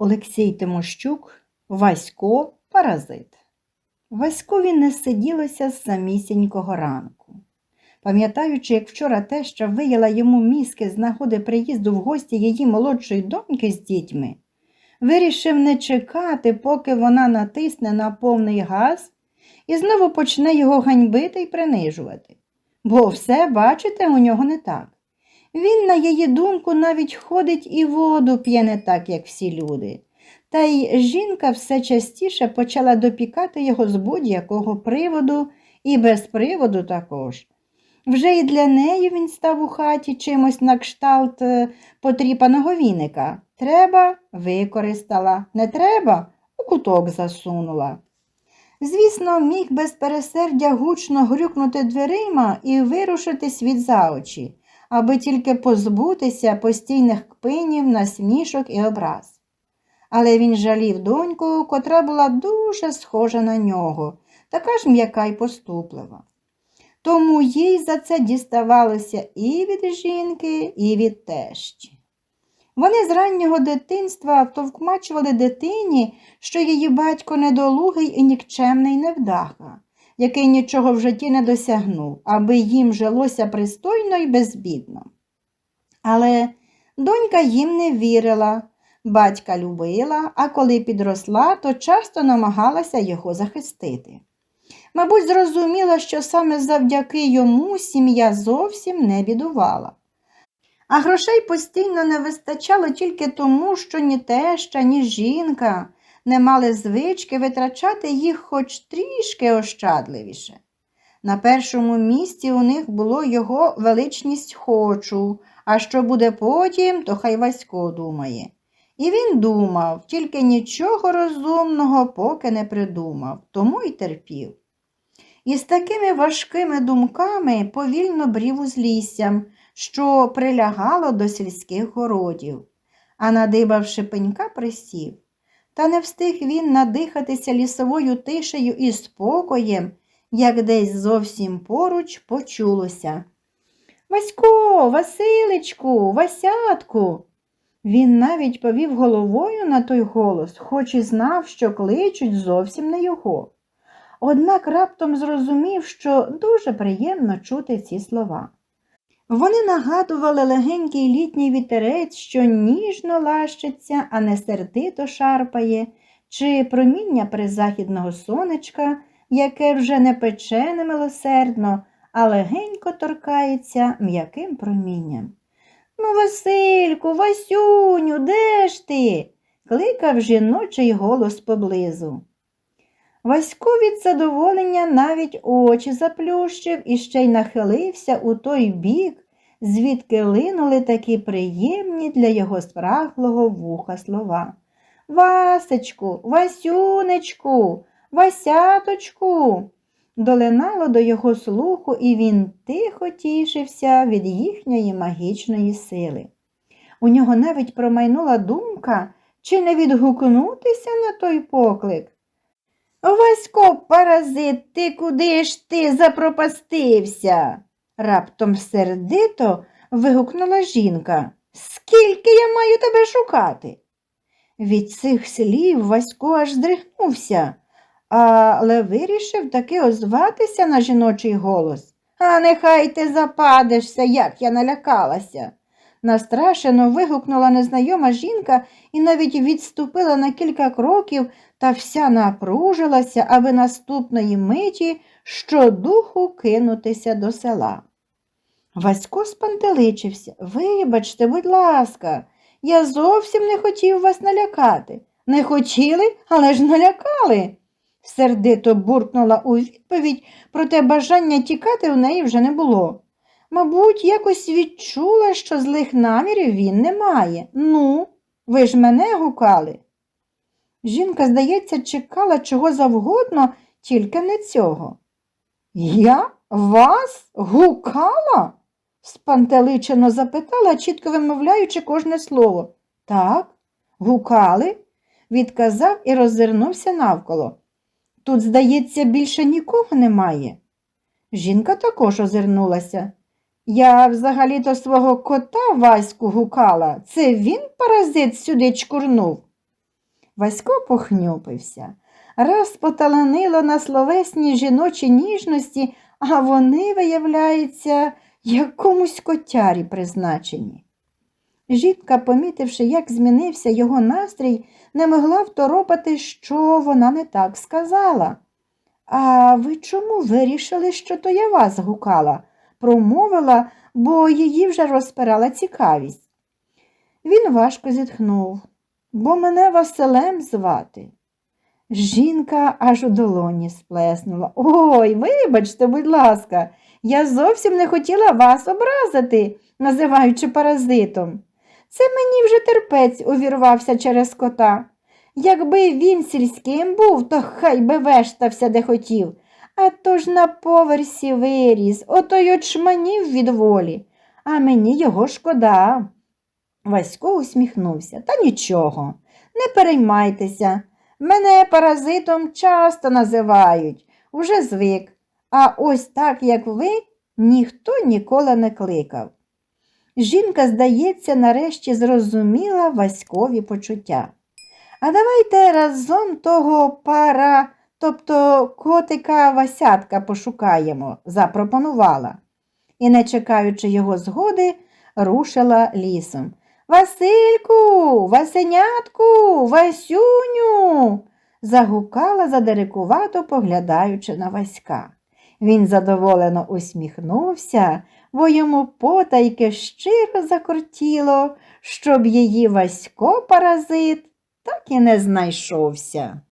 Олексій Тимощук, Васько, паразит. Васькові не сиділося з самісінького ранку. Пам'ятаючи, як вчора теща вияла йому мізки з нагоди приїзду в гості її молодшої доньки з дітьми, вирішив не чекати, поки вона натисне на повний газ і знову почне його ганьбити і принижувати. Бо все, бачите, у нього не так. Він, на її думку, навіть ходить і воду п'є не так, як всі люди. Та й жінка все частіше почала допікати його з будь-якого приводу і без приводу також. Вже і для неї він став у хаті чимось на кшталт е, потріпаного віника. Треба використала, не треба у куток засунула. Звісно, міг без пересердя гучно грюкнути дверима і вирушити світ за очі, аби тільки позбутися постійних кпинів, насмішок і образ. Але він жалів доньку, котра була дуже схожа на нього, така ж м'яка й поступлива. Тому їй за це діставалося і від жінки, і від тещі. Вони з раннього дитинства товкмачували дитині, що її батько недолугий і нікчемний невдаха, який нічого в житті не досягнув, аби їм жилося пристойно і безбідно. Але донька їм не вірила, батька любила, а коли підросла, то часто намагалася його захистити. Мабуть, зрозуміла, що саме завдяки йому сім'я зовсім не бідувала. А грошей постійно не вистачало тільки тому, що ні теща, ні жінка не мали звички витрачати їх хоч трішки ощадливіше. На першому місці у них було його величність хочу, а що буде потім, то хай Васько думає. І він думав, тільки нічого розумного поки не придумав, тому й терпів. І з такими важкими думками повільно брів узліссям, що прилягало до сільських городів, а надибавши пенька, присів. Та не встиг він надихатися лісовою тишею і спокоєм, як десь зовсім поруч почулося. Васько, Василечку, Васятку. Він навіть повів головою на той голос, хоч і знав, що кличуть зовсім не його. Однак раптом зрозумів, що дуже приємно чути ці слова. Вони нагадували легенький літній вітерець, що ніжно лащиться, а не сердито шарпає, чи проміння призахідного сонечка, яке вже не пече немилосердно, а легенько торкається м'яким промінням. Ну, Васильку, Васюню, де ж ти? кликав жіночий голос поблизу. Васько від задоволення навіть очі заплющив і ще й нахилився у той бік, звідки линули такі приємні для його спраглого вуха слова. Васечку, Васюнечку, Васяточку. Долинало до його слуху, і він тихо тішився від їхньої магічної сили. У нього навіть промайнула думка, чи не відгукнутися на той поклик. Васько, паразит, ти куди ж ти запропастився? раптом сердито вигукнула жінка. Скільки я маю тебе шукати? Від цих слів Васько аж здригнувся, але вирішив таки озватися на жіночий голос. А нехай ти западешся, як я налякалася. Настрашено вигукнула незнайома жінка і навіть відступила на кілька кроків та вся напружилася, аби наступної миті щодуху кинутися до села. Васько спантеличився. Вибачте, будь ласка, я зовсім не хотів вас налякати. Не хотіли, але ж налякали. Сердито буркнула у відповідь, проте бажання тікати в неї вже не було. Мабуть, якось відчула, що злих намірів він не має. Ну, ви ж мене гукали. Жінка, здається, чекала чого завгодно, тільки не цього. Я вас гукала? спантеличено запитала, чітко вимовляючи кожне слово. Так, гукали, відказав і роззирнувся навколо. Тут, здається, більше нікого немає. Жінка також озирнулася. Я взагалі-то свого кота Ваську гукала. Це він паразит сюди чкурнув. Васько похнюпився. Раз поталанило на словесні жіночі ніжності, а вони, виявляється, якомусь котярі призначені. Жінка, помітивши, як змінився його настрій, не могла второпати, що вона не так сказала. А ви чому вирішили, що то я вас гукала? Промовила, бо її вже розпирала цікавість. Він важко зітхнув, бо мене Василем звати. Жінка аж у долоні сплеснула. Ой, вибачте, будь ласка, я зовсім не хотіла вас образити, називаючи паразитом. Це мені вже терпець увірвався через кота. Якби він сільським був, то хай би вештався, де хотів. А то ж на поверсі виріс, ото й очманів від волі, а мені його шкода. Васько усміхнувся. Та нічого, не переймайтеся. Мене паразитом часто називають, уже звик. А ось так, як ви, ніхто ніколи не кликав. Жінка, здається, нарешті зрозуміла Васькові почуття. А давайте разом того пара, тобто котика Васятка пошукаємо, запропонувала. І, не чекаючи його згоди, рушила лісом. Васильку, Васенятку, Васюню. загукала задерикувато, поглядаючи на Васька. Він задоволено усміхнувся, бо йому потайки щиро закортіло, щоб її Васько паразит так і не знайшовся.